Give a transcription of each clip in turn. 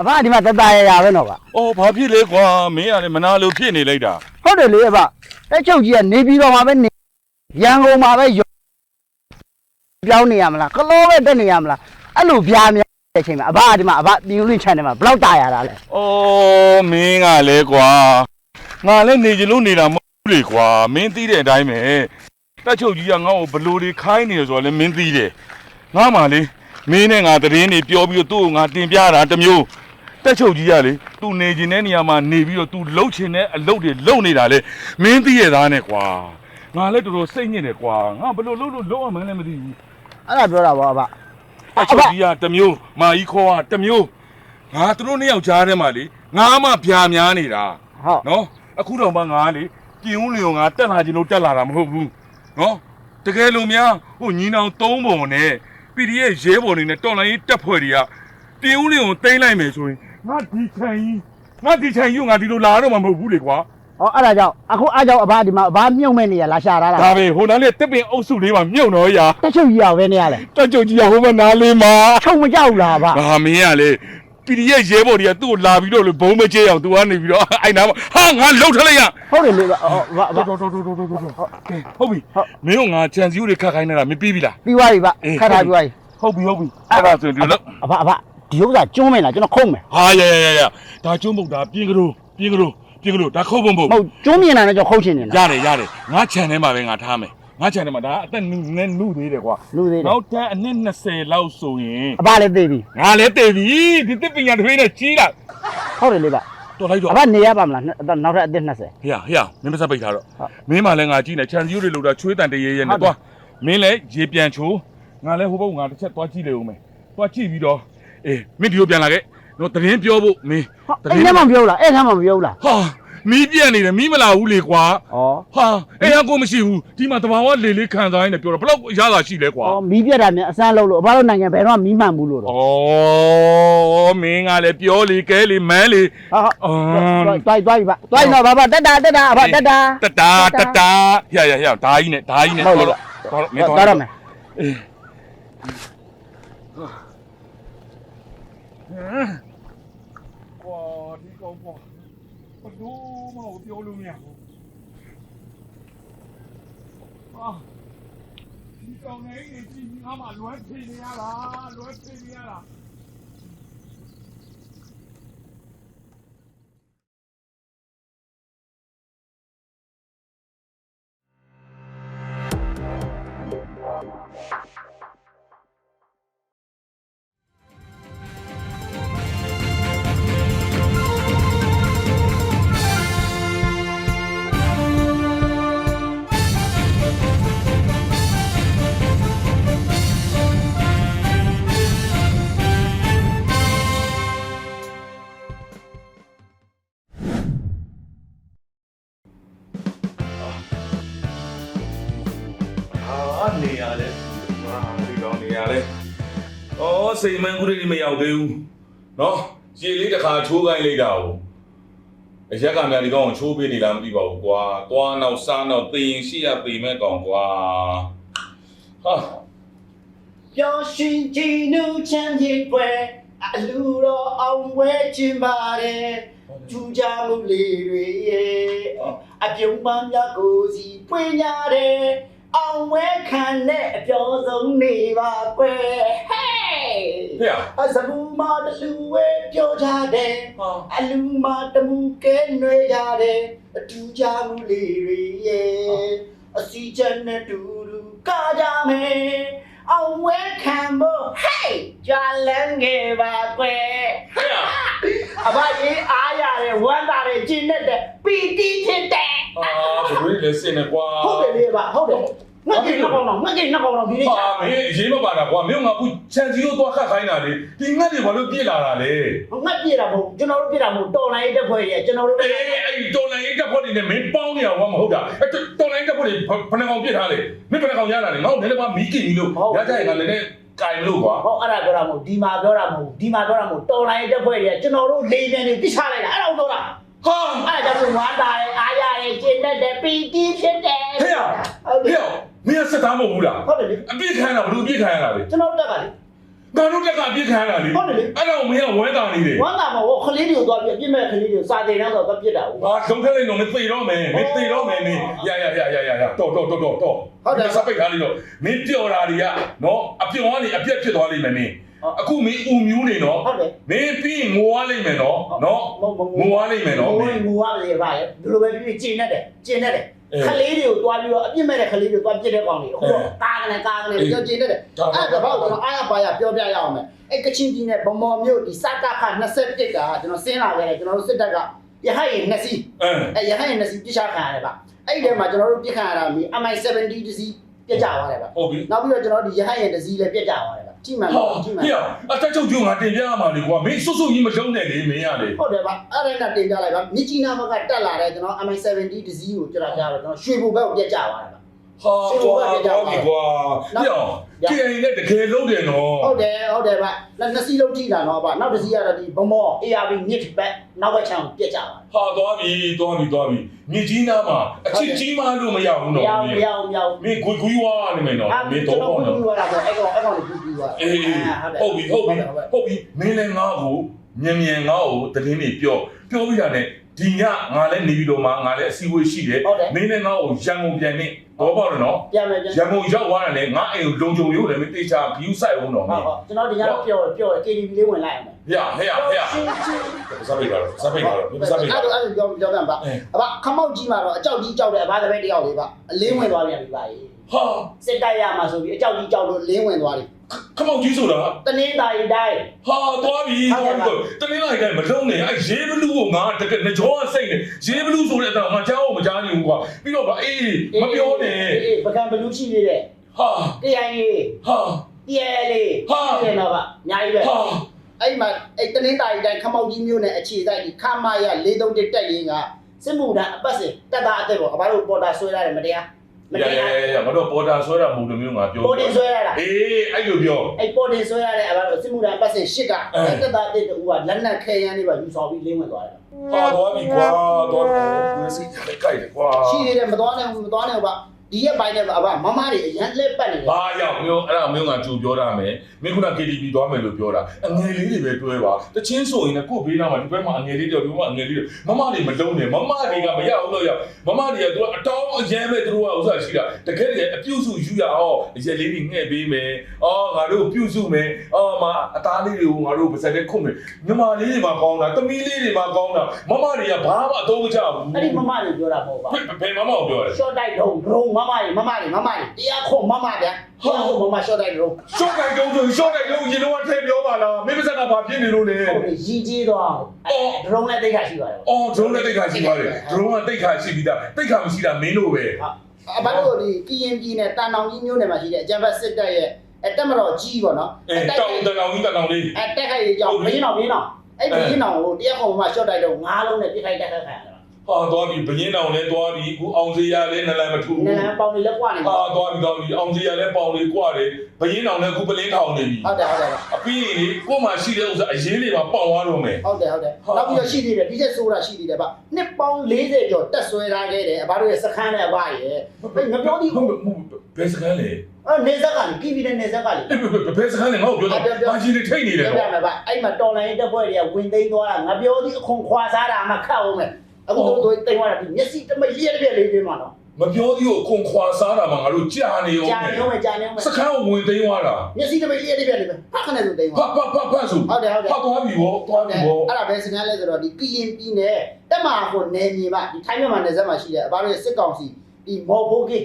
အဘဒီမှာတတရရပဲနော်ဗျအော်ဘာဖြစ်လဲကွာမင်းကလည်းမနာလို့ဖြစ်နေလိုက်တာဟုတ်တယ်လေအဘတက်ချုပ်ကြီးကနေပြီးတော့မှာပဲနေရန်ကုန်မှာပဲရောပြောင်းနေရမလားကလောပဲတက်နေရမလားအဲ့လိုပြားများတဲ့အချိန်မှာအဘဒီမှာအဘပြည်ဦးလင်း channel မှာဘယ်လောက်တာရတာလဲအော်မင်းကလည်းကွာငါလည်းနေကြလို့နေတာမဟုတ်ဘူးလေကွာမင်းသိတဲ့အတိုင်းပဲတက်ချုပ်ကြီးကငါ့ကိုဘလို့တွေခိုင်းနေရဆိုတော့လည်းမင်းသိတယ်ငါမှလေမင်းနဲ့ငါသတင်းတွေပြောပြီးတော့သူ့ကိုငါတင်ပြတာတစ်မျိုး တက်ချုပ်ကြီးကလေသူနေကျင်တဲ့နေရာမှာနေပြီးတော့သူလှုပ်ချင်တဲ့အလုပ်တွေလုပ်နေတာလေမင်းသိရသားနဲ့ကွာငါလည်းတော်တော်စိတ်ညစ်တယ်ကွာငါဘလို့လုပ်လို့လုပ်အောင်မလဲမသိဘူးအဲ့ဒါပြောတာပေါ့အဘအချုပ်ကြီးကတစ်မျိုးမာကြီးခေါ်ကတစ်မျိုးငါသူတို့နှစ်ယောက်ကြားထဲမှာလေငါမှဗျာများနေတာဟုတ်နော်အခုတော့မှငါလေပြင်းဦးလျော်ငါတက်လာခြင်းလို့တက်လာတာမဟုတ်ဘူးနော်တကယ်လို့များဟိုညီနောင်သုံးပုံနဲ့ PDF ရဲဘော်တွေနဲ့တော်လိုင်းရေးတက်ဖွဲ့တွေကပြင်းဦးလျော်ကိုတင်လိုက်မယ်ဆိုရင် ငါဒီချန်ကြီးငါဒီချန်ကြီးကိုငါဒီလိုလာတော့မှမဟုတ်ဘူးလေကွာဟောအဲ့ဒါကြောင့်အခုအားကြောင့်အဘဒီမှာအဘမြုံမဲ့နေရလာရှာတာလားဒါပဲဟိုနားလေတစ်ပင်အုပ်စုလေးမှာမြုံတော့ရာတက်ချုပ်ကြီးရောက်ပဲနေရလဲတက်ကြုတ်ကြီးကဟိုမနားလေးမှာချုပ်မကြောက်လားအဘဟာမင်းကလေ PDF ရဲဘော်တွေကသူ့ကိုလာပြီးတော့လေဘုံမကျဲအောင်သူကနေပြီးတော့အိုင်နာမှာဟာငါလှုပ်ထလိုက်ရဟုတ်တယ်လေအဘအဘတော်တော်တော်တော်တော်တော်တော်ဟုတ်ပြီမင်းကငါချန်စီဦးတွေခတ်ခိုင်းနေတာမင်းပြီးပြီလားပြီးသွားပြီဗျခတ်ထားပြီးသွားပြီဟုတ်ပြီဟုတ်ပြီအဲ့ဒါဆိုရင်ဒီလိုအဘအဘ ဒီဥစ္စာကျွန်းမယ်လားကျွန်တော်ခုံးမယ်ဟာရရရရဒါကျုံးမုတ်ဒါပြင်းကလေးပြင်းကလေးပြင်းကလေးဒါခုတ်ပုံပုံမဟုတ်ကျွန်းမြင်တာနဲ့ကျွန်တော်ခုတ်ချင်နေတာရတယ်ရတယ်ငါချန်ထဲမှာပဲငါထားမယ်ငါချန်ထဲမှာဒါအသက်နုနဲ့နုသေးတယ်ကွာလူသေးတယ်နောက်ထပ်အနည်း20လောက်ဆိုရင်အဘလည်းသိပြီငါလည်းတည်ပြီဒီတစ်ပညာတစ်ဖေးနဲ့ကြီးတာဟုတ်တယ်လေဗျတော်လိုက်တော့ အဘနေရပါမလားနောက်ထပ်အသက်20 ဟေ့ဟေ့မင်းမစပိတ်ထားတော့ဟုတ်မင်းမလည်းငါကြည့်နေချန်စီဦးတွေလို့တာချွေးတန်တရေရဲဟုတ်နဲ့တယ် သွားမင်းလည်းရေပြန်ချိုးငါလည်းဟိုဘက်ငါတစ်ချက်သွားကြည့်လေဦးမယ်သွားကြည့်ပြီးတော့ အေးမင်းဒီကိုပြန်လာခဲ့တော့တရင်ပြောဖို့မင်းဟုတ်အဲ့ထဲမှာမပြောဘူးလားအဲ့ထဲမှာမပြောဘူးလားဟာမီးပြက်နေတယ်မီးမလာဘူးလေကွာဩဟာအဲ့ဟာကိုမရှိဘူးဒီမှာတဘာဝလေလေးခံစားရင်းနဲ့ပြောတော့ဘလောက်ရတာရှိလဲကွာဩမီးပြတ်တာမြန်အစမ်းလုံးလို့အဘတို့နိုင်ငံဘယ်တော့မှမီးမှန်ဘူးလို့တော့ဩမင်းကလည်းပြောလေကဲလေမန်းလေဟာဟာအော်တွိုက်တွိုက်ပြီဗျတွိုက်တော့ဘာဘာတက်တာတက်တာအဘတက်တာတတာတတာဟရရရဓာကြီးနဲ့ဓာကြီးနဲ့ဟုတ်တော့လေတော့မင်းတော်တော့ရမယ်အေး ကွာဒီကောင်ကွာဘလို့မဟုတ်ပြောလို့မရဘူးအာဒီကောင်နေနေကြည့်ငါမှလွမ်းထင်နေရတာလွမ်းထင်နေရတာ စိတ်မန်းကူလေးမရောက်သေးဘူးနော်ရေလေးတစ်ခါချိုးခိုင်းလိုက်တာကိုအရက်ကများဒီကောင်ကိုချိုးပေးနေလားမသိပါဘူးကွာသွားနောက်စားနောက်သိရင်ရှိရပေမဲ့ကောင်ကွာဟာပျော်ရွှင်ကြည်နူးချမ်းမြေပွဲအလူတော်အောင်ဝဲခြင်းပါတယ်ကျူကြမှုလေးတွေရဲ့အပြုံးပန်းမြတ်ကိုစီပွင့်ကြတယ်အောင်ဝဲခံတဲ့အပြောဆုံးနေပါကွယ်ဟေးဖေရ အစကူမတလူဝဲပြောကြတယ်ဟာအလူမတမှုကဲနှွေကြတယ်အတူကြမှုလေးတွေရဲ့အစီချက်နဲ့တူတူကကြမယ်အောင်ဝဲခံဖို့ဟေးကြွာလန်းခဲ့ပါကွယ်ဖေရအဘကြီးအားရတယ်ဝမ်းသာတယ်ကျင်းတဲ့ပီတိဖြစ်တယ်အာဘယ်လိုလဲစင်နေကွာဟုတ်တယ်လေပါဟုတ်တယ် ငါကိနှစ်ကောင်တော့ငါကိနှစ်ကောင်တော့ဒီနေ့ဟာမင်းအရေးမပါတာကွာမင်းကအခုချန်စီကိုသွားခတ်ခိုင်းတာလေဒီငှက်တွေဘာလို့ပြစ်လာတာလဲငါပြည့်တာမဟုတ်ကျွန်တော်တို့ပြည့်တာမဟုတ်တော်လိုင်းတက်ဖွဲ့ရဲ့ကျွန်တော်တို့အေးအဲ့ဒီတော်လိုင်းရေးတပ်ဖွဲ့တွေနဲ့မင်းပေါင်းနေအောင်မဟုတ်တာအဲ့တော်လိုင်းတပ်ဖွဲ့တွေဘယ်နှကောင်ပြစ်ထားလဲမင်းဘယ်နှကောင်ရလာလဲငါ့ကိုလည်းလည်းမီးကင်ကြီးလို့ရကြရင်ငါလည်းလည်းကင်လို့ကွာဟောအဲ့ဒါပြောတာမဟုတ်ဒီမှာပြောတာမဟုတ်ဒီမှာပြောတာမဟုတ်တော်လိုင်းတက်ဖွဲ့ရဲ့ကျွန်တော်တို့လေးပြန်နေပြချလိုက်တာအဲ့ဒါကိုပြောတာဟာအဲ့ဒါကြောင့်ဝမ်းသာရဲ့အားရရဲ့ကျင်းတဲ့ပီတိဖြစ်တယ်ဟဲ့ဟုတ်ဟဲ့တယ် မင်းစတားမဟုတ်ဘူးလားဟုတ်တယ်လေအပြစ်ခံရတာဘလို့အပြစ်ခံရတာလဲကျွန်တော်တို့တက်ကလေဟငါတို့တက်ကပြစ်ခံရတာလေဟုတ်တယ်လေအဲ့တော့မင်းကဝဲတာနေတယ်ဝမ်းသာမှာဟောခလေးတွေကိုသွားပြီးအပြစ်မဲ့ခလေးတွေကိုစာတင်တော့တော့ပြစ်တာဟုတ်ငါဆုံးထက်လိုက်တော့မသိတော့မယ်မသိတော့မယ်နေရရရရရရတော့တော့တော့တော့တော့စပိတ်ထားလိမ့်တော့မင်းပြော်တာတွေကနော်အပြုံကနေအပြက်ဖြစ်သွားလိမ့်မယ်မင်းအခုမင်းဥမျိုးနေနော်ဟုတ်တယ်မင်းပြီးငိုရလိမ့်မယ်နော်နော်မဟုတ်ငိုရလိမ့်မယ်နော်ငိုရင်ငိုရလေပါလေဒီလိုပဲပြီးကျင်းနေတယ်ကျင်းနေတယ်အေး ခလေးတွေကိုသွားပြီးတော့အပြစ်မဲ့တဲ့ခလေးတွေသွားပြစ်တဲ့ကောင်တွေအခုတော့ကားကနေကားကနေပြောကျင်းနေတယ်အဲ့ဒါတော့ကျွန်တော်အားရပါရပြောပြရအောင်မယ်အဲ့ကချင်ပြည်နယ်ဗမော်မြို့ဒီစကခ21ကကျွန်တော်ဆင်းလာခဲ့တယ်ကျွန်တော်တို့စစ်တပ်ကရဟရင်နှစ်စီးအင်းအဲ့ရဟရင်နှစ်စီးပြစ်ချခံရတယ်ဗျအဲ့ဒီထဲမှာကျွန်တော်တို့ပြစ်ခံရတာမီ MI70 တစီးပြစ်ကြသွားတယ်ဗျဟုတ်ပြီနောက်ပြီးတော့ကျွန်တော်တို့ဒီရဟရင်တစ်စီးလည်းပြစ်ကြသွားတယ်ဗျ ကြည့်မှန်ဟာပါကြည့်မှန်ဟေ့အတက်ချုပ်ကျုံငါတင်ပြရမှာလေကွာမင်းစွတ်စွတ်ကြီးမလုံးနဲ့လေမင်းရလေဟုတ်တယ်ဗျအဲ့ဒါကတင်ပြလိုက်ပါမြစ်ကြီးနားဘက်ကတက်လာတဲ့ကျွန်တော် MI70 တစီးကိုကျွန်တော်ကြားတော့ကျွန်တော်ရွှေဘူဘက်ကိုပြစ်ကြသွားတယ်ဗျ ဟာကွာတော့ပြီကွာဟေ့ကြည့်ရင်လည်းတကယ်လုံးတယ်နော်ဟုတ်တယ်ဟုတ်တယ်ဗျလက်နှစ်စီးလုံးထိတာတော့ဗျနောက်တစ်စီးကတော့ဒီဘမော ARV မြစ်ဘက်နောက်ဘက်ချမ်းကိုပြစ်ကြသွားတယ်ဟာသွားပြီသွားပြီသွားပြီမြေကြီးနားမှာအချစ်ကြီးမှလို့မရဘူးမနော်ရဘူးမရဘူးမရဘူးမင်းဂွေဂွေဝါနေမယ်နော်မင်းတော့ပေါ့နော်ဘူးလာတော့အဲ့ကောင်အဲ့ကောင်ကိုပြီးသွားအေးဟုတ်ပြီဟုတ်ပြီဟုတ်ပြီမင်းလည်းငါ့ကို မြန်မြန်ငါ့ကိုတည်င်းနေပြောပြောပြရတဲ့ဒီညငါလည်းနေပြီးတော့မှငါလည်းအစည်းအဝေးရှိတယ်မင်းလည်းငါ့ကိုရန်ကုန်ပြန်နေတော့ပေါ့နော်ပြန်မယ်ပြန်ရန်ကုန်ရောက်သွားတယ်လေငါအိမ်ကိုလုံကြုံရုပ်လည်းမသိချာဂယူးဆိုင်အောင်တော့မဟုတ်င်းဟုတ်ကျွန်တော်ဒီညတော့ပြောပြော KTV လေးဝင်လိုက်အောင်ဟေ့ဟေ့ဟေ့စပိတ်ပါတော့စပိတ်ပါတော့စပိတ်ပါအဲ့ဒါအဲ့ဒါပြောပြောပြန်ပါအဘခမောက်ကြီးမှာတော့အကြောက်ကြီးကြောက်တယ်အဘသဘဲတယောက်လေးပါအလင်းဝင်သွားပြန်ပြီပါကြီးဟာစစ်တိုက်ရမှာဆိုပြီးအကြောက်ကြီးကြောက်လို့လင်းဝင်သွားတယ် ခမောက်ကြီးဆိုတာတနင်္သာရီတိုင်းဟာသွားပြီသွားပြီတနင်္လာရီတိုင်းမလုံးနဲ့အဲရေဘလူးကိုငါတကယ်ငကြောကစိတ်နေရေဘလူးဆိုတဲ့အတော့ငါကြောက်မကြားနိုင်ဘူးကွာပြီးတော့ဗအေးမပြောနဲ့အေးပကံဘလူးရှိသေးတယ်ဟာတရားကြီးဟာတရားလေးတယ်တော့ကအများကြီးပဲဟာအဲ့မှာအဲ့တနင်္သာရီတိုင်းခမောက်ကြီးမျိုးနဲ့အခြေစိုက်ဒီခမရ431တက်ရင်ကစစ်မှုထမ်းအပတ်စဉ်တက်တာအသက်ပေါ့အဘတို့ပေါ်တာဆွဲရတယ်မတရားမ ရတရရားရငါတို့ပေါ်တာဆွဲတာမဟုတ်လို့မျိုးငါပြောပေါ်တင်ဆွဲရတာအေးအဲ့လိုပြောအဲ့ပေါ်တင်ဆွဲရတဲ့အဘတို့စစ်မှုထမ်းအပတ်စဉ်8ကအဲအဲ့တက်တာအသက်တူကလက်နက်ခဲရန်တွေပါယူဆောင်ပြီးလင်းဝင်သွားတယ်ဟာသွားပြီကွာသွားတယ်ကိုယ်စိတ်လည်းကြိုက်တယ်ကွာရှိသေးတယ်မသွားနိုင်ဘူးမသွားနိုင်ဘူးဗျ ဒီရက်ပိုင်းနဲ့ဗျအဘမမတွေအရန်လက်ပတ်နေတယ်ဘာရောက်မျိုးအဲ့ဒါမျိုးငါကြိုပြောတာမယ်မင်းခုန KTV သွားမယ်လို့ပြောတာအငယ်လေးတွေပဲတွဲပါတချင်းဆိုရင်လည်းကို့ဘေးနားမှာဒီဘက်မှာအငယ်လေးတွေဒီဘက်မှာအငယ်လေးတွေမမတွေမလုံးနဲ့မမတွေကမရအောင်လို့ရမမတွေကသူကအတောင်းအရင်ပဲသူတို့ကဥစ္စာရှိတာတကယ်တကယ်အပြုစုယူရအောင်အရက်လေးတွေငှဲ့ပေးမယ်အော်ငါတို့ပြုစုမယ်အော်မအသားလေးတွေကိုငါတို့ပါစက်တဲ့ခုမယ်ညီမလေးတွေမှာကောင်းတာတမီးလေးတွေမှာကောင်းတာမမတွေကဘာမှအသုံးမချဘူးအဲ့ဒီမမတွေပြောတာမဟုတ်ပါဘယ်မမကိုပြောလဲရှော့တိုက်ဒုံဒုံမမတွေမမတွေမမတွေတရားခုံမမဗျာတရားခုံမမရှော့တိုက်ဒုံရှော့တိုင်းတုံးဆိုရှော့တိုင်းတုံးရင်တော့ထည့်ပြောပါလားမင်းပါစက်ကဘာဖြစ်နေလို့လဲဟုတ်တယ်ရီကြီးသွားအောင်ဒရုန်းနဲ့တိတ်ခါရှိပါတယ်အော်ဒရုန်းနဲ့တိတ်ခါရှိပါတယ်ဒရုန်းကတိတ်ခါရှိပြီးသားတိတ်ခါမရှိတာမင်းတို့ပဲအဘတို့ဒီကရင်ပြည်နဲ့တန်တောင်ကြီးမျိုးနယ်မှာရှိတဲ့အကြံဖက်စစ်တပ်ရဲ့အတက်မတော်ကြီးပေါ့နော်အဲတောင်တန်တောင်ကြီးတန်တောင်လေးအတက်ခိုက်ရေးကြောင့်မင်းတော်မင်းတော်အဲ့ဒီမင်းတော်ကိုတရားခုံမမရှော့တိုက်တော့ငါးလုံးနဲ့ပြစ်ခိုက်တက်ခတ်ခံ ရတယ်ဟာသွားပြီဘရင်တောင်လဲသွားပြီအခုအောင်စရာလဲနလန်မထူဘူးနည်းနည်းပေါင်းနေလက်ကွာနေဟာသွားပြီသွားပြီအောင်စရာလဲပေါင်လေးကွာတယ်ဘရင်တောင်လဲအခုပလင်းထောင်နေပြီဟုတ်တယ်ဟုတ်တယ်အပြီးရင်လေကို့မှာရှိတဲ့ဥစ္စာအရေးလေးပါပေါင်သွားတော့မယ်ဟုတ်တယ်ဟုတ်တယ်နောက်ပြီးတော့ရှိသေးတယ်ဒီချက်ဆိုတာရှိသေးတယ်ဗျနှစ်ပေါင်း40ကျော်တက်ဆွဲထားခဲ့တယ်အဘတို့ရဲ့စခန်းနဲ့အဘရဲ့ငပြောဒီဟုတ်ဘယ်စကန်လဲအဲ့နေဇက်ကလေပြည်ပြည်နဲ့နေဇက်ကလေဘယ်စကန်လဲငါ့ကိုပြောတော့ဘာကြီးလေးထိတ်နေတယ်ပြောပြမယ်ဗျအဲ့မှာတော်လိုင်းတက်ဖွဲ့တွေကဝင်သိမ်းသွားတာငါပြောဒီအခွန်ခွာစားတာမှခတ်အောင်မယ် အခုတို့တို့တိမ်သွားတာဒီမျက်စိတမလျက်ပြက်လေးတွင်းမှာနော်မပြောသေးဘူးခွန်ခွာစားတာမှငါတို့ကြာနေအောင်ကြာနေအောင်မယ်ကြာနေအောင်မယ်စကန်ကိုဝင်သိမ်းသွားတာမျက်စိတမလျက်ပြက်လေးပဲဖတ်ခနဲ့ဆိုတိမ်ဖသွားတ်ဖတ်ဖတ်ဖတ်ဆိုဟုတ်တယ်ဟုတ်တယ်ဖတ်သွားပြီဗောသွားပြီဗောအဲ့ဒါပဲစကားလဲဆိုတော့ဒီကရင်ပြည်နယ်တက်မှာကိုနယ်မြေမှာဒီထိုင်းမြန်မာနယ်စပ်မှာရှိတယ်အဘတို့ရဲ့စစ်ကောင်စီဒီမော်ဘိုကေ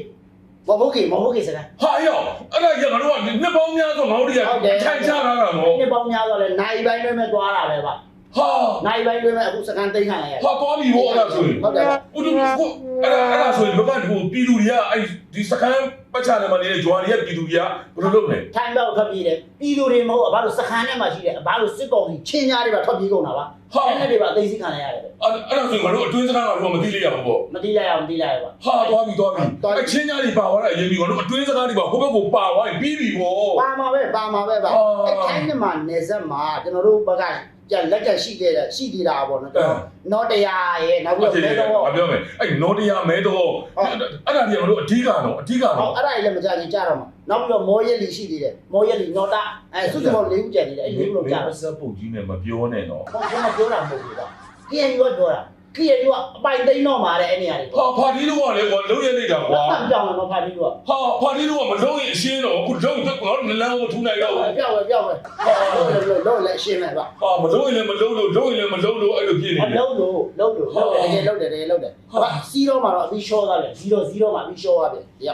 မော်ဘိုကေမော်ဘိုကေစကားဟာယောအဲ့ဒါရငါတို့ကနှစ်ပေါင်းများဆိုငါတို့တွေကထိုင်ချထားတာနော်နှစ်ပေါင်းများတော့လဲနိုင်ပိုင်းတွင်းမဲ့သွားတာပဲဗျ ဟာနိုင်ပိုင်းတွင်းမဲ့အခုစကန်သိမ်းခံလိုက်ရတယ်ဟာသွားပြီဗောအဲ့ဒါဆိုရင်ဟုတ်တယ်ဦးတို့ကိုအဲ့ဒါအဲ့ဒါဆိုရင်ဘက်ကဒီပြည်သူတွေကအဲ့ဒီစကန်ပတ်ချာတယ်မှာနေတဲ့ဂျွာတွေကပြည်သူတွေကဘယ်လိုလုပ်လဲထိုင်းဘက်ထွက်ပြေးတယ်ပြည်သူတွေမဟုတ်အဘတို့စခန်းထဲမှာရှိတယ်အဘတို့စစ်ကောင်စီချင်းညားတွေပါထွက်ပြေးကုန်တာပါအဲ့နဲ့တွေပါအသိစိခံလိုက်ရတယ်အဲ့အဲ့ဒါဆိုရင်ငါတို့အတွင်းစကားကတော့မသိလိုက်ရဘူးဗောမတိလိုက်အောင်မတိလိုက်ပါဟာသွားပြီသွားပြီအချင်းညာတွေပါသွားတာအရင်ပြီငါတို့အတွင်းစကားတွေပါဟိုဘက်ကိုပါသွားရင်ပြီးပြီဗောပါမှာပဲပါမှာပဲပါအော်အဲ့ထိုင်းမြန်မာနယ်စပ်မှာကျွန်တော်တို့ဘက်က ကြလက်ချက်ရှိသေးတယ်ရှိသေးတာပေါ့နော်ကျွန်တော်နော်တရားရဲ့နောက်ဟုတ်ပြီးတယ်တော့မဲတော့အပြောမယ်အဲ့နော်တရားမဲတော့အဲ့ဒါကြီးကတော့အဓိကတော့အဓိကဟောတော့အဲ့ဒါကြီးလည်းမကြရင်ကြားတော့မှာနောက်ပြီးတော့မောရက်လီရှိသေးတယ်မောရက်လီနော်တာအဲစုစုပေါင်း၄ခုကျန်နေတယ်အဲ့၄ခုလုံးကြားမဆက်ပုတ်ကြီးနဲ့မပြောနဲ့တော့ဟောကျွန်တော်ပြောတာမဟုတ်ဘူးကွာ KNU ကပြောတာ KNU ကအပိုင်သိမ်းတော့မှာတဲ့အဲ့နေရာတွေဟာဖာတီလို့ကလည်းကွာလုံးရနေတာကွာဘာကြောင်လဲမဖာပြီးတော့ဟာဖာတီလို့ကမလုံးရင်အရှင်းတော့အခုလုံးတော့ကတော့နလန်းကိုထူနိုင်တော့ပြောက်ပဲပြောက်ပဲဟောလို့လို့လည်းရှင်းမယ်ဗျဟာမလုံးရင်လည်းမလုံးလို့လုံးရင်လည်းမလုံးလို့အဲ့လိုဖြစ်နေအတယ်လုံးလို့လုံးလို့လုံးတယ်တကယ်လုံးတယ်တကယ်လုံးတယ်ဟာစီးတော့မှာတော့အပြီးရှော့သွားတယ်0 0မှာအပြီးရှော့သွားတယ်ရ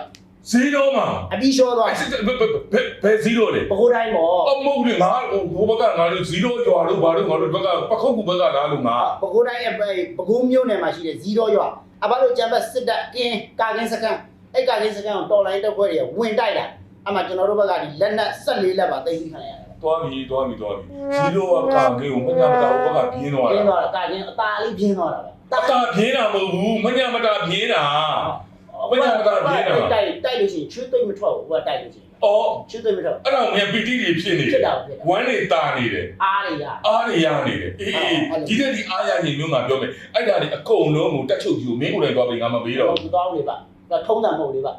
ဈေးတော့မှာအပြီးရှော့သွားအဲ့ဘယ်ဘယ်ဈေးတော့လေပကိုးတိုင်းပေါ့အမဟုတ်လေငါဟိုဘက်ကငါတို့ဈေးတော့ရွာတို့ဘာတို့ငါတို့ဘက်ကပခုတ်ကူဘက်ကလာလို့ငါပကိုးတိုင်းအပဲပကိုးမြို့နယ်မှာရှိတဲ့0ရွာအဘတို့ကျန်ဘက်စစ်တပ်ကင်းကာကင်းစကန်အဲ့ကာကင်းစကန်ကိုတော်လိုင်းတက်ခွဲတွေဝင်တိုက်တာအမှကျွန်တော်တို့ဘက်ကဒီလက်နက်14လက်ပါသိသိခံရရတယ်သွားပြီသွားပြီသွားပြီဈေးတော့ကကာကေကိုမညာမတာဘက်ကပြင်းသွားပြင်းတာသွားတာကာကင်းအตาလေးပြင်းသွားတာပဲအတာပြင်းတာမဟုတ်ဘူးမညာမတာပြင်းတာ တိုက်တိုက်လို့ရှိရင်ချွေးသိမ့်မထွက်ဘူးဟိုကတိုက်လို့ရှိရင်အော်ချွေးသိမ့်မထွက်အဲ့တော့ငါပီတိတွေဖြစ်နေဖြစ်တာဖြစ်တာဝမ်းတွေတာနေတယ်အားတွေရအားတွေရနေတယ်အေးအေးဒီတဲ့ဒီအားရရင်မျိုးငါပြောမယ်အဲ့ဒါတွေအကုန်လုံးကိုတက်ချုပ်ကြီးကိုမင်းကိုယ်တိုင်သွားပြီးငါမပေးတော့ဘူးကောင်းလေပါထုံးတာမဟုတ်လေပါ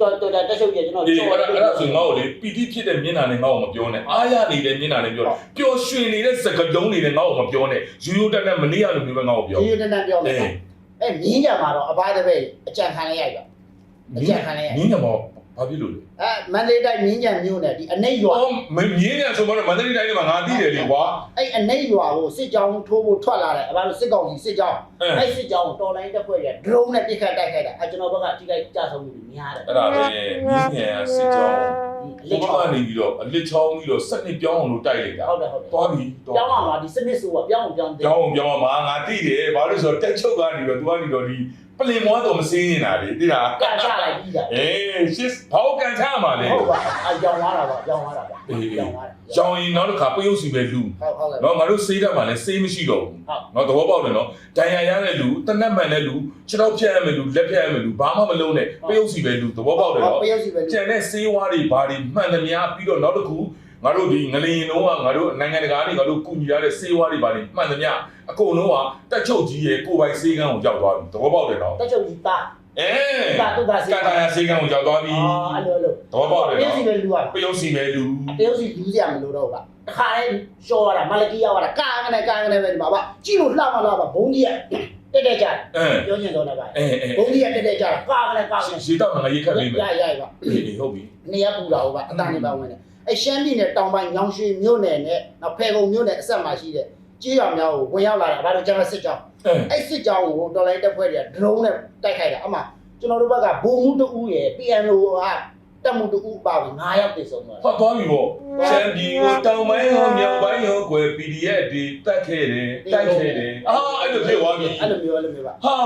တော်တော်တက်ချုပ်ပြကျွန်တော်အေးအဲ့ဒါအဲ့ဒါဆိုငါ့ကိုလေပီတိဖြစ်တဲ့မျက်နှာနဲ့ငါ့ကိုမပြောနဲ့အားရနေတဲ့မျက်နှာနဲ့ပြောပျော်ရွှင်နေတဲ့စကားလုံးတွေနဲ့ငါ့ကိုမပြောနဲ့ရိုးရိုးတက်တက်မနေရလို့မျိုးပဲငါ့ကိုပြောဒီတန်းတန်းပြောမယ် အဲမြင်းကြမှာတော့အဘတပည့်အကြံခံလိုက်ရိုက်ပါမင်းမင်းကမောဘာဖြစ်လို့လဲအဲမန္တလေးတိုင်းမြင်းကြမြို့နယ်ဒီအနေရွာအော်မင်းရင်းဆိုမှတော့မန္တလေးတိုင်းမှာငါသိတယ်လေကွာအဲ့အနေရွာကိုစစ်ကြောင်းထိုးဖို့ထွက်လာတယ်အဘတို့စစ်ကောင်စီစစ်ကြောင်းအဲအဲ့စစ်ကြောင်းတော်လိုင်းတက်ဖွဲ့ရဒရုန်းနဲ့ပစ်ခတ်တိုက်ခိုက်တာအဲကျွန်တော်ဘက်ကအထိခိုက်ကြဆုံးမှုများတယ်အဲ့ဒါပဲမြင်းငယ်စစ်ကြောင်း အလေးဘုချောင်းကနေပြီးတော့အလစ်ချောင်းပြီးတော့စက်နှစ်ပြောင်းအောင်လို့တိုက်လိုက်တာဟုတ်တယ်ဟုတ်တယ်သွားပြီပြောင်းလာမှာဒီစနစ်ဆိုကပြောင်းပြောင်းတယ်ပြောင်းအောင်ပြောင်းအောင်မာငါသိတယ်ဘာလို့ဆိုတော့တက်ချုပ်ကနေတော့ तू ကနေတော့ဒီ ပလင်မွားတော့မစင်းနေတာလေသိလားကန်ချလိုက်ပြီးတာအေးရှစ်ဘောက်ကန်ချမှာလေဟုတ်ပါအကြောင်းသွားတာပါကြောင်းသွားတာပါအေးကြောင်းသွားတာရောင်ရင်နောက်တစ်ခါပယုတ်စီပဲလူဟုတ်ဟုတ်ကဲ့ နော်ငါတို့စေးတတ်မှလည်းစေးမရှိတော့ဘူးဟုတ်နော်သဘောပေါက်တယ်နော်ဒဏ်ရာရတဲ့လူတနက်မှန်တဲ့လူခြေတော့ဖြတ်ရမယ်လူလက်ဖြတ်ရမယ်လူဘာမှမလုံးနဲ့ပယုတ်စီပဲလူသဘောပေါက်တယ်နော် ပယုတ်စီပဲကျန်တဲ့စေးဝါးတွေဘာတွေမှန်သမျှပြီးတော့နောက်တစ်ခု ငါတို့ဒီငလျင်လုံးကငါတို့နိုင်ငံတကာကနေငါတို့ကူညီရတဲ့စေးဝါးတွေဘာတွေမှန်သမျှအကုန်လုံးကတက်ချုပ်ကြီးရဲ့ကိုယ်ပိုင်စေးကန်းကိုရောက်သွားပြီသဘောပေါက်တယ်နော်တက်ချုပ်ကြီးတာအဲတာတုတ်တာစီကတာယာစေးကန်းကိုရောက်သွားပြီအော်အဲ့လိုအဲ့လိုသဘောပေါက်တယ်ပယုတ်စီနော်ပဲလူရတာပယုတ်စီပဲလူပယုတ်စီလူစရာမလိုတော့ဘူးလားတခါလဲရှော်ရတာမလကီရောက်ရတာကာကနေကာကနေပဲဒီမှာပါကြည့်လို့လှမလားပါဘုံကြီးကတက်တက်ကြအဲပြောချင်တော့လည်းပါအဲအဲဘုံကြီးကတက်တက်ကြကာကနေကာကနေရှေးတော့ငါရေးခတ်ပေးမယ်ရရပါအေးအေးဟုတ်ပြီနေရပူတာဟုတ်ပါအတန်နေပါဝင်တယ် အဲရှမ်းပြည်နယ်တောင်ပိုင်းညောင်ရွှေမြို့နယ်နဲ့နောက်ဖဲကုံမြို့နယ်အဆက်မှာရှိတဲ့ကြေးရွာများကိုဝင်ရောက်လာတာဘာလို့ကျမစစ်ကြောင်းအဲအဲ့စစ်ကြောင်းကိုတော်လိုင်းတက်ဖွဲ့တွေက drone နဲ့တိုက်ခိုက်တာအမှကျွန်တော်တို့ဘက်ကဘုံမှုတူရယ် PNO ကတက်မှုတူပါဝင်9ယောက်တည်ဆုံးတော့ဟောသွားပြီပေါ့ချန်ပီယံတောင်ပိုင်းရောမြောက်ပိုင်းရောကွယ် PDF တွေတက်ခဲ့တယ်တိုက်ခဲ့တယ်အာအဲ့လိုဖြစ်သွားပြီအဲ့လိုမျိုးအဲ့လိုမျိုးပါဟာ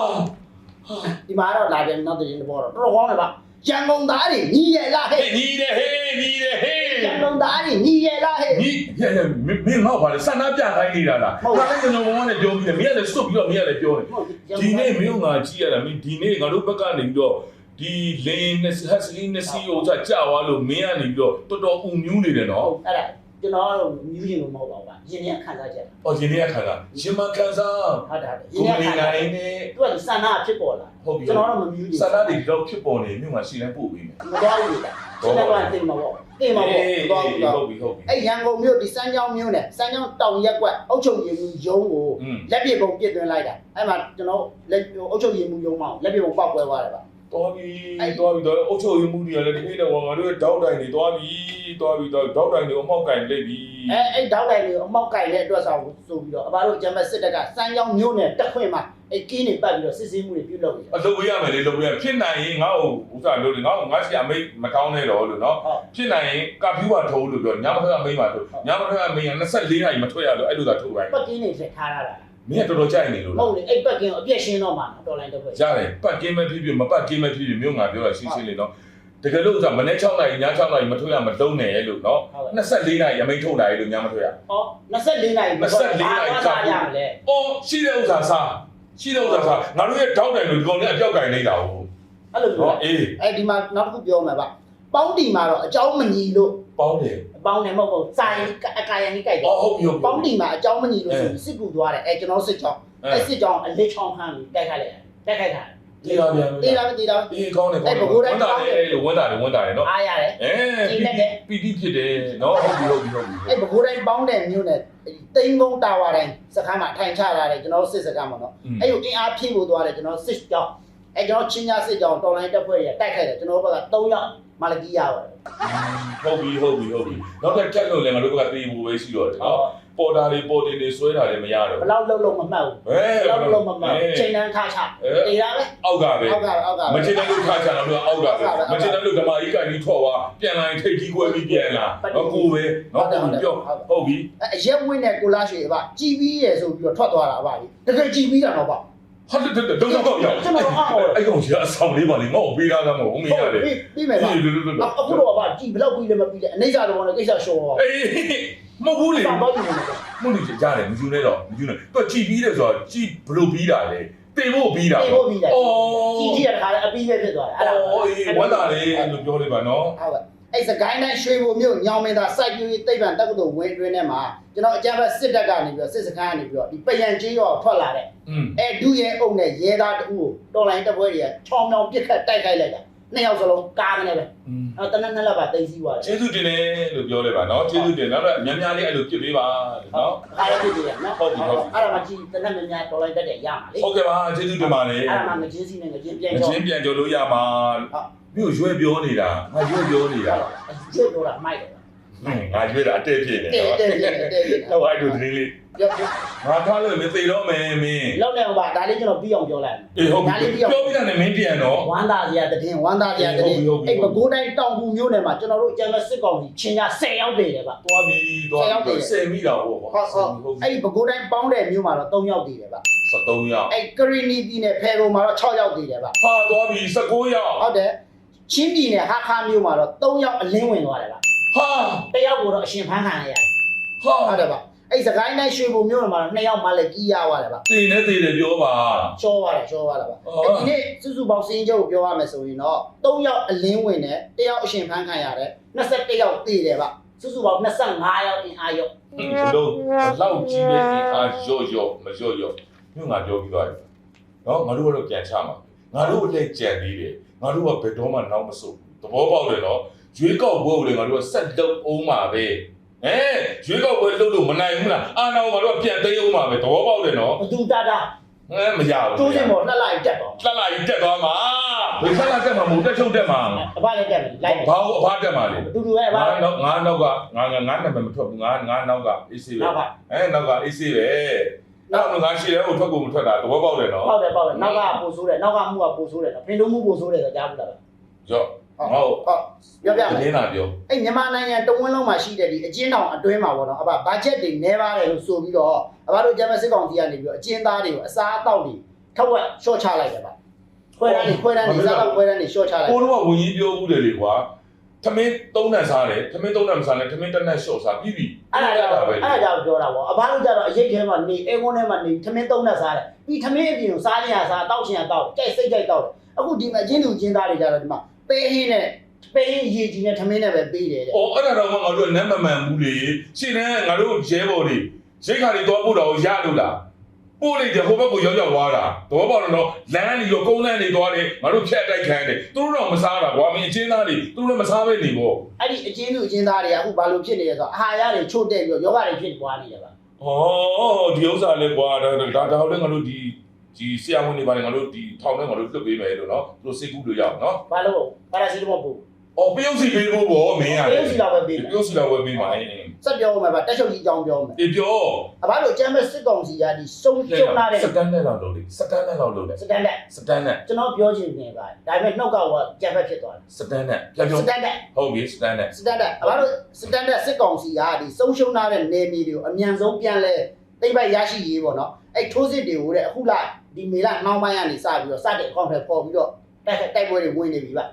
ဒီမှာတော့လာပြန်နောက်တရင်ပေါ်တော့တော်တော်ကောင်းတယ်ပါ ရန်ကုန်သားတွေညီရလားဟဲ့ဟေးညီတယ်ဟေးညီတယ်ဟေးရန်ကုန်သားတွေညီရလားဟဲ့ညီဟဲ့မင်းငေါ့ပါလေစန္ဒပြခိုင်းနေတာလားဟုတ်ငါလည်းကျွန်တော်ဘောနဲ့ပြောပြီးတယ်မင်းကလည်းစွတ်ပြီးတော့မင်းကလည်းပြောတယ်ဒီနေ့မင်းငါကြည့်ရတာမင်းဒီနေ့ငါတို့ဘက်ကနေပြီးတော့ဒီလင်းနဲ့ဟက်စလီနဲ့စီယိုကြကြာသွားလို့မင်းကနေပြီးတော့တော်တော်ဥမြူးနေတယ်ဟုနော်တ်အဲ့ဒါ ကျွန်တော်ကတော့မြူးရင်လို့မဟုတ်ပါဘူးပါရင်းရခံစားချက်။အော်ဒီနေ့ကခံတာရှင်မခံစားဟုတ်တာရကိုင်းရနေခံစားနိုင်နေသူကစန္ဒဖြစ်ပေါ်လာဟုတ်ပြီကျွန်တော်တော့မမြူးရင်ဆန္ဒတွေတော့ဖြစ်ပေါ်နေမြို့မှာရှင်းလင်းပို့ပေးမယ်မတော်ဘူးလေကျွန်တော်ကတင်မှာပေါ့တင်မှာပေါ့မတော်ဘူးတော့ဟုတ်ပြီဟုတ်ပြီအဲ့ရန်ကုန်မြို့ဒီစမ်းချောင်းမြို့နဲ့စမ်းချောင်းတောင်ရက်ကွက်အုတ်ချုပ်ရည်မှုရုံးကိုอืมလက်ပြပုံပြစ်သွင်းလိုက်တာအဲ့မှာကျွန်တော်လက်အုတ်ချုပ်ရည်မှုရုံးမှာလက်ပြပုံပောက်ကွဲသွားတယ်ဗျ တော်ပြီတော်ပြီတော့အုတ်ချုပ်ရမှုတွေကလည်းဒီနေ့တော့ငါတို့တောက်တိုင်တွေတော်ပြီတော်ပြီတော့တောက်တိုင်တွေအမောက်ကင်လိုက်ပြီအဲအဲ့တောက်တိုင်လေးအမောက်ကင်တဲ့အတွက်ဆောင်ဆိုပြီးတော့အဘတို့ဂျမတ်စစ်တပ်ကစမ်းချောင်းမြို့နယ်တက်ခွင့်မှာအဲ့ကင်းတွေပတ်ပြီးတော့စစ်ဆေးမှုတွေပြုလုပ်နေတယ်အလုပ်ရမယ်လေလုပ်ရဖြစ်နိုင်ရင်ငါ့ကိုဥစ္စာလုပ်တယ်ငါ့ကိုငါစီအမိတ်မတောင်းနဲ့တော့လို့နော်ဟုတ်ဖြစ်နိုင်ရင်ကာဖြူကထိုးလို့ပြောညမထွက်အမိတ်မှာထိုးညမထွက်အမိတ်က24နာရီမထွက်ရလို့အဲ့လိုသာထိုးပိုင်းပတ်ကင်းတွေဆက်ထားရတာ မင်းကတော်တော်ကြိုက်နေလို့ မ လား ဟုတ်လေအဲ့ပတ်ကင်းကိုအပြည့်ရှင်းတော့မှာနော်တော်လိုင်းတက်ခွင့် ရတယ်ပတ်ကင်းမဲ့ဖြစ်ဖြစ်မပတ်ကင်းမဲ့ဖြစ်ဖြစ်မြို့ငါပြောရရှင်းရှင်းလေးနော်တကယ်လို့ဥစ္စာမနေ့6နာရီည6နာရီမထွက်ရမလုံးနဲ့လို့နော် ဟုတ်ကဲ့ 24နာရီအမိတ်ထုတ်လာရလို့ညမထွက်ရ ဟော24နိုင်စားရမလဲ ။အော်ရှိတဲ့ဥစ္စာစားရှိတဲ့ဥစ္စာစားငါတို့ရဲ့တောက်တိုင်လို့ဒီကောင်လေးအပြောက်ကင်နေတာဟုတ် အဲ့လို ။ မျိုး နော်အေး အဲ့ဒီမှာနောက်တစ်ခုပြောမှာဗျ ပေါင်းတီမှာတော့အเจ้าမညီလို့ ပေါင်းတယ်အပေါင်းနဲ့မဟုတ်ဘူးစာရင်အကာယံကြီးကြိုက်တယ်အော်ဟုတ်ပြီဟုတ်ပြီ ပေါင်းတီမှာအကြောင်းမညီလို့ဆိုစစ်ကူသွားတယ်အဲကျွန်တော်စစ်ကြောင်းအဲအဲစစ်ကြောင်းအလစ်ချောင်းခံပြီးတိုက်ခိုက်လိုက်တယ်တိုက်ခိုက်တာတေးတာပြန်လို့တေးတာမတေးတာ အေးကောင်းတယ်ကောင်းတယ်အဲ့ဘကိုတိုင်း ဝန်တာတယ်အဲ့လိုဝန်တာတယ်ဝန်တာတယ်နော်အားရတယ် အဲကျေနပ်တယ် ပီတိဖြစ်တယ်နော်ဟုတ်ပြီဟုတ်ပြီဟုတ်ပြီအဲဘကိုးတိုင်းပေါင်းတဲ့မြို့နဲ့တိန်ကုန်းတာဝါတိုင်းစခန်းမှာထိုင်ချလာတယ်ကျွန်တော်စစ်စခန်းမှာနော်အဲအဲ့လိုအင်အားဖြည့်ဖို့သွားတယ်ကျွန်တော်စစ်ကြောင်းအဲကျွန်တော်ချင်းညာစစ်ကြောင်းတော်လိုင်းတက်ဖွဲ့ရတိုက်ခိုက်တယ်ကျွန်တော်ဘက်က3ရောက် မလကီးရပါတယ်ဟုတ်ပြီဟုတ်ပြီဟုတ်ပြီနောက်ထပ်ချက်လို့လည်းငါတို့ကတေးဖို့ပဲရှိတော့တယ်နော်ပေါ်တာတွေပေါ်တင်တွေဆွဲတာလည်းမရတော့ဘလောက်လုံးလုံးမမှတ်ဘူးဟဲ့ဘလောက်လုံးမမှတ်ချိန်တန်းခါချတေးတာပဲအောက်ကပဲ အောက်ကအောက်ကမချစ်တဲ့လူခါချလာလို့အောက်ကပဲမချစ်တဲ့လူဓမ္မကြီးကကြီးထွက်သွားပြန်လာရင်ထိတ်ကြီးကွဲပြီးပြန်လာတော့ကိုပဲနော်ပြောဟုတ်ပြီအရက်ဝင်းနဲ့ကိုလာရွှေအဘကြည်ပြီးရယ်ဆိုပြီးတော့ထွက်သွားတာအဘကြီးတကယ်ကြည်ပြီးတာတော့ဗျ ဟာတက်တက်တော့တော့ရောက်အဲ့ကောင်ကြီးအဆောင်လေးပါလေငေါ့ပေးတာကမဟုတ်မင်းရတယ်ပြီးပြီးမယ်ဗျအခုတော့ဗျကြည်ဘလောက်ပြီးလဲမပြီးလဲအနေစာတော့ကိစ္စရှော့အေးမဟုတ်ဘူးလေပါတော့ဒီလိုမဟုတ်လေကြားတယ်မယူနဲ့တော့မယူနဲ့သူကြည်ပြီးတယ်ဆိုတော့ကြည်ဘလို့ပြီးတာလေတင်ဖို့ပြီးတာတေးဖို့ပြီးတယ်အော်ကြည်ကြည့်ရတာလည်းအပြီးပဲဖြစ်သွားတယ်အဲ့ဒါအော်အေးဝမ်းသာလေးလို့ပြောလိုက်ပါနော်ဟုတ်ကဲ့ အဲ့စကိုင်းတိုင်းရွှေဘုံမြို့ညောင်မင်းသာစိုက်ပျိုးရေးတိတ်ပံတက္ကသိုလ်ဝင်းတွင်းထဲမှာကျွန်တော်အကြမ်းဖက်စစ်တပ်ကနေပြီးတော့စစ်စခန်းကနေပြီးတော့ဒီပယံကျေးရွာထွက်လာတဲ့အဲဒူရဲအုပ်နဲ့ရဲသားတူကိုတော်လိုင်းတပွဲတွေကချောင်းချောင်းပြစ်ခတ်တိုက်ခိုက်လိုက်တာနှစ်ယောက်စလုံးကားကနေပဲအဲ့တနက်နှစ်လပါတိတ်စီးသွားတယ်ကျေးဇူးတင်တယ်လို့ပြောလိုက်ပါနော်ကျေးဇူးတင်နောက်တော့အများများလေးအဲ့လိုပြစ်ပေးပါနော်အားရပြစ်ပေးရနော်ဟုတ်ပြီဟုတ်ပြီအဲ့ဒါမှကြည့်တနက်များများတော်လိုင်းတက်တယ်ရမှာလေဟုတ်ကဲ့ပါကျေးဇူးတင်ပါတယ်အဲ့ဒါမှငချင်းစီနဲ့ငချင်းပြန်ကြောငချင်းပြန်ကြောလို့ရမှာဟုတ် မြို့ရွှဲပြောနေတာငါရွှဲပြောနေတာကျွတ်တော့တာမိုက်တယ်ဟင်းငါရွှဲတာအတဲဖြစ်နေတဲ့နော်တဲ့တဲ့တဲ့တော့အဲ့လိုသတင်းလေးပြောပြောငါထားလို့မသိတော့မယ်မင်းလောက်နေအောင်ပါဒါလေးကျွန်တော်ပြီးအောင်ပြောလိုက်အေးဟုတ်ပြီဒါလေးပြီးအောင်ပြောပြီးတာနဲ့မင်းပြန်တော့ဝမ်းသာစရာတည်င်းဝမ်းသာစရာတည်င်းဟုတ်ပြီဟုတ်ပြီအဲ့ဘကိုးတိုင်းတောင်ကူမျိုးနယ်မှာကျွန်တော်တို့ကျန်တဲ့စစ်ကောင်စီချင်းညာ10ယောက်တည်တယ်ဗျသွားပြီသွားပြီဆယ်မိတာဟုတ်ပါဟုတ်ဟုတ်အဲ့ဒီဘကိုးတိုင်းပေါင်းတဲ့မျိုးမှာတော့3ယောက်တည်တယ်ဗျ73ရောက်အဲ့ကရီနီပြည်နယ်ဖယ်ရိုမှာတော့6ယောက်တည်တယ်ဗျဟာသွားပြီ19ရောက်ဟုတ်တယ် ချင်းပြည်နယ်ဟာခါမျိုးမှာတော့3ယောက်အလင်းဝင်သွားတယ်ဗျဟာတယောက်ကိုတော့အရှင်ဖမ်းခံရရတယ်ဟာဟုတ်တယ်ဗျအဲ့စကိုင်းတိုင်းရွှေဘုံမျိုးနယ်မှာတော့2ယောက်မှလည်းကြီးရသွားတယ်ဗျတည်နေတည်တယ်ပြောပါရှောသွားတယ်ရှောသွားတယ်ဗျဟုတ်အဲ့ဒီနေ့စုစုပေါင်းစင်းချုပ်ကိုပြောရမယ်ဆိုရင်တော့3ယောက်အလင်းဝင်တယ်တယောက်အရှင်ဖမ်းခံရတယ်21ယောက်တည်တယ်ဗျစုစုပေါင်း25ယောက်အင်အားရော့ဘလို့လောက်ကြီးပဲဒီအားရော့ရော့မရော့ရော့မြို့ငါပြောပြီးသွားတယ်နော်ငါတို့ကတော့ပြန်ချမှာငါတို့လည်းကြံသေးတယ် ငါတို့ကဘယ်တော့မှနောက်မဆုတ်ဘူးသဘောပေါက်တယ်နော်ရွေးကောက်ပွဲကိုလည်းငါတို့ကဆက်လုပ်အောင်ပါပဲအဲရွေးကောက်ပွဲလုပ်လို့မနိုင်ဘူးလားအာနာကိုငါတို့ကပြန်သိမ်းအောင်ပါပဲသဘောပေါက်တယ်နော်ဘသူတာတာအဲမရဘူးတိုးစင်ပေါ်လှလိုက်တက်တော့လှလာကြီးတက်သွားမှာဘယ်ဆက်လာတက်မှာမဟုတ်တက်ချုပ်တက်မှာအဖလည်းတက်ပြီလိုက်ဘာလို့အဖတက်မှာလဲအတူတူပဲအဖငါနောက်ငါနောက်ကငါငါငါနာမည်မထွက်ဘူးငါငါနောက်ကအေးစေးပဲနောက်ကအဲနောက်ကအေးစေးပဲ နောက်ကငါရှိတယ်ဟိုထွက်ကုန်မထွက်တာသဘောပေါက်တယ်နော်ပေါက်တယ်ပေါက်တယ်နောက်ကပို့ဆိုးတယ်နောက်ကမှုကပို့ဆိုးတယ်ဖင်တုံးမှုပို့ဆိုးတယ်ဆိုကြားဘူးလားရော့ငါ့ကိုဟုတ်ပြောပြမယ်တင်းလာပြောအဲ့မြန်မာနိုင်ငံတဝန်းလုံးမှာရှိတဲ့ဒီအကျဉ်းထောင်အတွင်းမှာပေါ့နော်အဖဘတ်ဂျက်တွေနှဲပါတယ်လို့ဆိုပြီးတော့အဖတို့ဂျမစစ်ကောင်စီကနေပြီးတော့အကျဉ်းသားတွေကိုအစားအသောက်တွေထက်ဝက်ရှော့ချလိုက်တယ်ဗျခွဲတန်းတွေခွဲတန်းတွေစားတော့ခွဲတန်းတွေရှော့ချလိုက်ကိုတော့ဝင်ကြီးပြောဦးတယ်လေကွာသ မင်းသုံးနဲ့စားတယ်သမင်းသုံးနဲ့မစားနဲ့သမင်းတစ်နဲ့ရှော့စားပြီးပြီအဲ့ဒါကြောင့်အဲ့ဒါကြောင့်ပြောတာပေါ့အဖတို့ကြတော့အရေးထဲမှာနေအဲကုန်းထဲမှာနေထမင်းသုံးနဲ့စားတယ်ပြီးထမင်းအပြင်ကိုစားနေရစားတောက်ချင်ရတောက်ကြိုက်စိတ်ကြိုက်တောက်တယ်အခုဒီမှာအကျဉ်းသူအကျဉ်းသားတွေကြတော့ဒီမှာပဲဟင်းနဲ့ပဲဟင်းရေကြီးနဲ့ထမင်းနဲ့ပဲပေးတယ်တဲ့အော်အဲ့ဒါတော့ငါတို့နမ်းမမှန်ဘူးလေရှင်းနေငါတို့ရဲဘော်တွေရိတ်ခါတွေတော့ပို့တော့ရလို့လား ပို့လိုက်တယ်ဟိုဘက်ကိုရောက်ရောက်သွားတာသဘောပေါက်တော့လမ်းတွေရောကုန်းလမ်းတွေသွားတယ်ငါတို့ဖြတ်တိုက်ခံတယ်သူတို့တော့မစားတာကွာမင်းအချင်းသားတွေသူတို့လည်းမစားပဲနေပေါ့အဲ့ဒီအကျဉ်းသူအကျဉ်းသားတွေကအခုဘာလို့ဖြစ်နေလဲဆိုတော့အာဟာရတွေချို့တဲ့ပြီးတော့ယောဂတွေဖြစ်သွားနေတယ်ဗျ။အော်ဒီဥစ္စာလေးကွာဒါဒါဒါလည်းငါတို့ဒီဒီဆရာဝန်တွေပါလေငါတို့ဒီထောင်ထဲငါတို့လွတ်ပေးမယ်လို့နော်သူတို့စိတ်ကူးလို့ရအောင်နော်ဘာလို့ပါရာစီတမောပူ။အော်ပြုံးစီပေးဖို့ပေါ့မင်းရတယ်ပေးစီလာပဲပေး။ပြုံးစီလာဝယ်ပေးမှာအ င်းစက်ပြောမှာပါတက်ချုပ်ကြီးအကြောင်းပြောမယ်။ဒီပြောအဘတို့ကျမ်းမဲ့စစ်ကောင်စီကဒီစုံကျုံလာတဲ့စတန်နဲ့လောက်လို့လေစတန်နဲ့လောက်လို့လေစတန်ဒတ်စတန်နဲ့ကျွန်တော်ပြောချင်နေပါဒါပေမဲ့နှုတ်ကဟောကျမ်းဖက်ဖြစ်သွားတယ်စတန်နဲ့ပြန်ပြောစတန်ဒတ်ဟုတ်ပြီစတန်နဲ့စတန်ဒတ်အဘတို့စတန်ဒတ်စစ်ကောင်စီကဒီစုံရှုံလာတဲ့နေမီတွေကိုအမြန်ဆုံးပြန်လဲသိမ့်ပိုက်ရရှိရေးပေါ့နော်အဲ့ထိုးစစ်တွေကိုတဲ့အခုလာဒီမေလနှောင်းပိုင်းကနေစပြီးတော့စတဲ့အကောင့်ထဲပေါ်ပြီးတော့ တိုက်တိုက်ပွဲတွေဝင်နေပြီဗျဟာ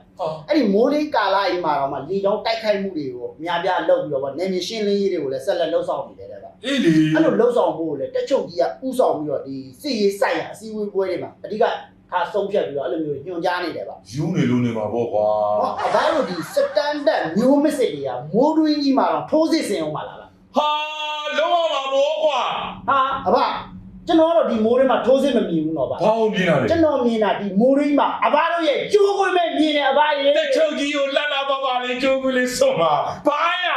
အဲ့ဒီမိုးလေးကာလာကြီးမှာတော့မှလေကြောင်းတိုက်ခိုက်မှုတွေကိုအများပြားလုပ်ပြီးတော့ဗောနေမီရှင်းလင်းရေးတွေကိုလည်းဆက်လက်လှုပ်ဆောင်နေတယ်တဲ့ဗျအေးလေအဲ့လိုလှုပ်ဆောင်ဖို့ကိုလည်းတက်ချုပ်ကြီးကဥဆောင်ပြီးတော့ဒီစစ်ရေးဆိုင်ရာအစည်းအဝေးပွဲတွေမှာအဓိကဟာဆုံးဖြတ်ပြီးတော့အဲ့လိုမျိုးညွှန်ကြားနေတယ်ဗျယူနေလို့နေမှာပေါ့ကွာဟောအဘတို့ဒီစတန်ဒတ်မျိုးမစစ်တွေကမိုးတွင်းကြီးမှာတော့ထိုးစစ်ဆင်အောင်ပါလားဗျဟာလုံးဝမှာပေါ့ကွာဟာအဘ ကျွန်တော်ကတော့ဒီမိုးတွင်းမှာထိုးစစ်မမြင်ဘူးတော့ဗျဘာအောင်ပြင်းတာလဲကျွန်တော်မြင်တာဒီမိုးရင်းမှာအဘတို့ရဲ့ကြိုးခွေမဲ့မြင်တယ်အဘရဲ့တက်ချုပ်ကြီးကိုလှလှပပလေးကြိုးကလေးစွန့်ပါဘာရ